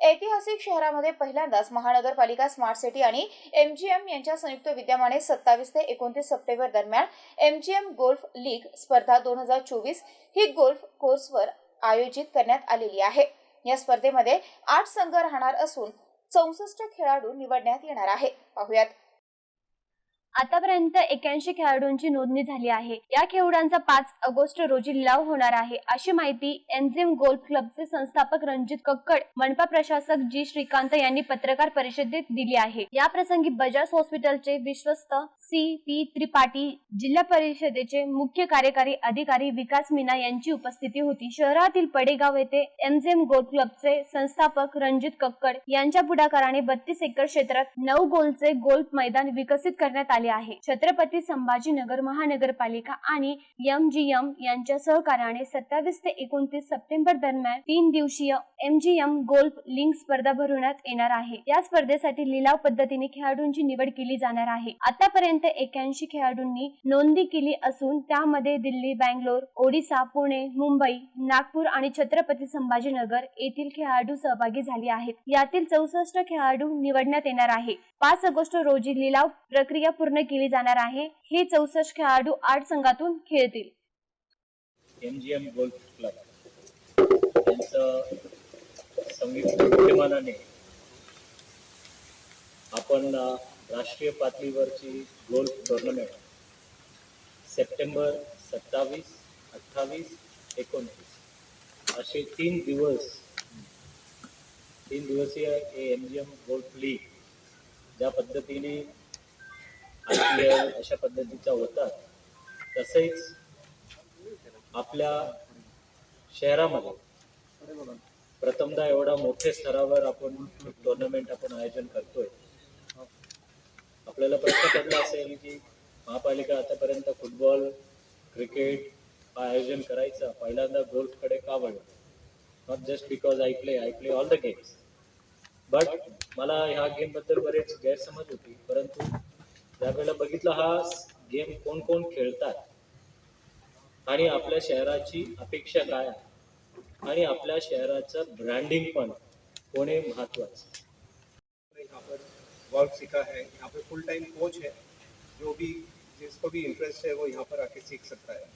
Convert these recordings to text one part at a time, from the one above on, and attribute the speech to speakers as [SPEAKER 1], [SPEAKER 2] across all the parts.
[SPEAKER 1] ऐतिहासिक शहरामध्ये पहिल्यांदाच महानगरपालिका स्मार्ट सिटी आणि एमजीएम यांच्या संयुक्त विद्यमाने सत्तावीस ते एकोणतीस सप्टेंबर दरम्यान एमजीएम गोल्फ लीग स्पर्धा दोन हजार चोवीस ही गोल्फ कोर्सवर आयोजित करण्यात आलेली आहे. या स्पर्धेमध्ये आठ संघ राहणार असून चौसष्ट खेळाडू निवडण्यात येणार आहे. पाहुयात
[SPEAKER 2] आतापर्यंत एक्याऐंशी खेळाडूंची नोंदणी झाली आहे. या खेळाडूंचा पाच ऑगस्ट रोजी लिलाव होणार आहे. अशी माहिती एनझिम गोल्फ क्लबचे संस्थापक रणजित कक्कड मनपा प्रशासक जी श्रीकांत यांनी पत्रकार परिषदेत दिली आहे. या प्रसंगी बजाज हॉस्पिटलचे विश्वस्त सी पी त्रिपाठी जिल्हा परिषदेचे मुख्य कार्यकारी अधिकारी विकास मीना यांची उपस्थिती होती. शहरातील पडेगाव येथे एमझेम गोल्फ क्लबचे संस्थापक रणजित कक्कड यांच्या पुढाकाराने बत्तीस एकर क्षेत्रात नऊ गोलचे गोल्फ मैदान विकसित करण्यात आले आहे. छत्रपती संभाजीनगर महानगरपालिका आणि एमजीएम यांच्या सहकार्याने सत्तावीस ते एकोणतीस सप्टेंबर दरम्यान तीन दिवसीय M G M golf link स्पर्धा भरवण्यात येणार आहे. या स्पर्धेसाठी लिलाव पद्धतीने खेळाडूंची निवड केली जाणार आहे. आतापर्यंत एक्याऐंशी खेळाडूंनी नोंदणी केली असून त्यामध्ये दिल्ली बँगलोर ओडिसा पुणे मुंबई नागपूर आणि छत्रपती संभाजीनगर येथील खेळाडू सहभागी झाले आहेत. यातील चौसष्ट खेळाडू निवडण्यात येणार आहे. पाच ऑगस्ट रोजी लिलाव प्रक्रिया पूर्ण केली जाणार आहे. हे चौसष्ट खेळाडू आठ संघातून खेळतील.
[SPEAKER 3] M G M golf club त्यांचं संयुक्त विद्यमानाने आपण राष्ट्रीय पातळीवरची गोल्फ टुर्नामेंट सप्टेंबर सत्तावीस अठ्ठावीस एकोणतीस असे तीन दिवस तीन दिवसीय M G M golf league ज्या पद्धतीने आय पी एल अशा पद्धतीचा होतात. तसेच आपल्या शहरामध्ये प्रथमदा एवढा मोठ्या स्तरावर आपण टुर्नामेंट आपण आयोजन करतोय. आपल्याला प्रश्न पडला असेल की महापालिका आतापर्यंत फुटबॉल क्रिकेट हा आयोजन करायचं. पहिल्यांदा गोल्फकडे का वळलं? Not just because I play I play all the games but मला ह्या गेमबद्दल बरेच गैरसमज होती. परंतु ज्यावेळेला बघितलं हा गेम कोण कोण खेळतात? आणि आपल्या शहराची अपेक्षा काय आहे? आणि आपल्या शहराचं ब्रँडिंग पण होणे महत्वाचं.
[SPEAKER 4] पर वर्क सीखा है, यहाँ पे फुल टाइम कोच है, जो भी जिसको भी इंटरेस्ट है, वो यहाँ पर आके सीख सकता है।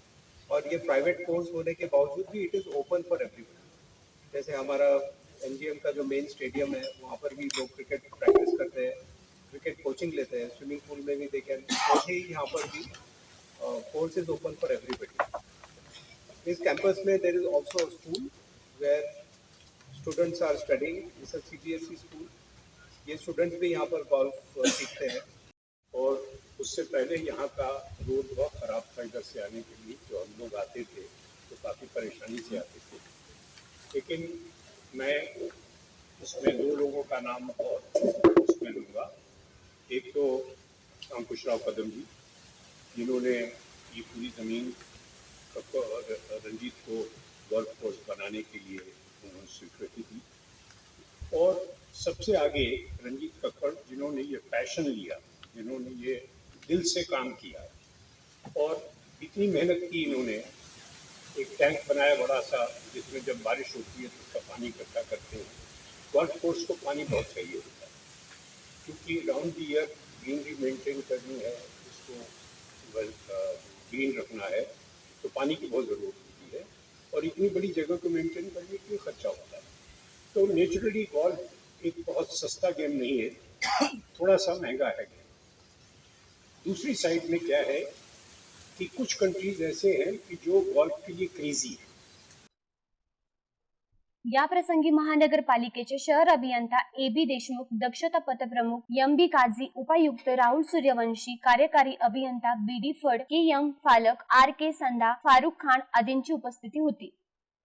[SPEAKER 4] और ये प्राइवेट कोर्स होने के बावजूद भी it is open for everyone जैसे हमारा एनजीएम का जो मेन स्टेडियम है, वहाँ पर भी लोग क्रिकेट प्रैक्टिस करते हैं क्रिकेट कोचिंग लेते हैं स्विमिंग पूल में भी देखें ही यहाँ पर भी course is open for everybody is campus में there is also school where students are studying C B S E school ये स्टूडेंट्स भी यहाँ पर गोल्फ सीखते हैं।
[SPEAKER 5] और उससे पहले यहाँ का रोड बहुत ख़राब था इधर से आने के लिए। जो हम लोग आते थे तो काफ़ी परेशानी से आते थे। लेकिन मैं उसमें दो लोगों का नाम और उसमें लूँगा। एक तो अंकुश राव कदम जी, जिन्होंने ये पूरी ज़मीन रंजीत को वर्क फोर्स बनाने के लिए उन्होंने स्वीकृति दी। और सबसे आगे रंजीत कक्कड़, जिन्होंने ये पैशन लिया, जिन्होंने ये दिल से काम किया, और इतनी मेहनत की इन्होंने, एक टैंक बनाया बड़ा सा, जिसमें जब बारिश होती है तो उसका पानी इकट्ठा करते हैं। वर्क फोर्स को पानी बहुत चाहिए होता है, क्योंकि round the year greenery maintain करनी है, उसको ग्रीन रखना है। तो पानी की बहुत ज़रूरत होती है और इतनी बड़ी जगह को मेंटेन करने के लिए खर्चा होता है। तो नेचुरली गोल्फ एक बहुत सस्ता गेम नहीं है। थोड़ा सा महँगा है। गेम दूसरी साइड में क्या है कि कुछ कंट्रीज़ ऐसे हैं कि जो गोल्फ के लिए क्रेजी है।
[SPEAKER 2] या प्रसंगी महानगरपालिकेचे शहर अभियंता ए बी देशमुख दक्षता पथप्रमुख एम बी काझी उपायुक्त राहुल सूर्यवंशी कार्यकारी अभियंता B D Phad K M Phalak R K Sanda Farukh Khan आदींची उपस्थिती होती.